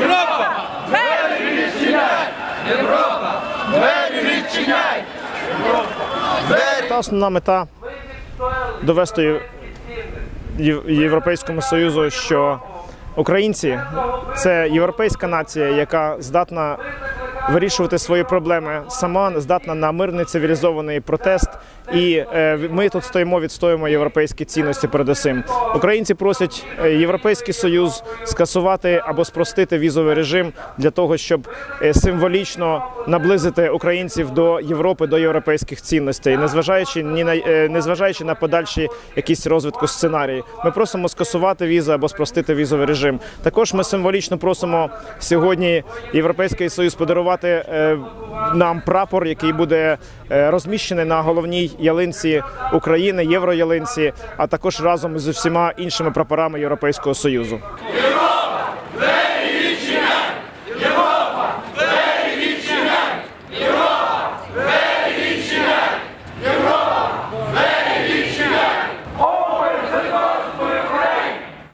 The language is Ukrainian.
Європа! Двері відчиняй! Європа! Двері відчиняй! Та основна мета довести Європейському Союзу, що українці це європейська нація, яка здатна вирішувати свої проблеми сама, здатна на мирний цивілізований протест. І е, ми тут стоїмо, відстоюємо європейські цінності. Передусім, українці просять е, Європейський Союз скасувати або спростити візовий режим для того, щоб е, символічно наблизити українців до Європи, до європейських цінностей, незважаючи ні на незважаючи на подальші якісь розвитку сценарії. Ми просимо скасувати візи або спростити візовий режим. Також ми символічно просимо сьогодні Європейський Союз подарувати е, нам прапор, який буде е, розміщений на головній ялинці України, євроялинці, а також разом з усіма іншими прапорами Європейського Союзу.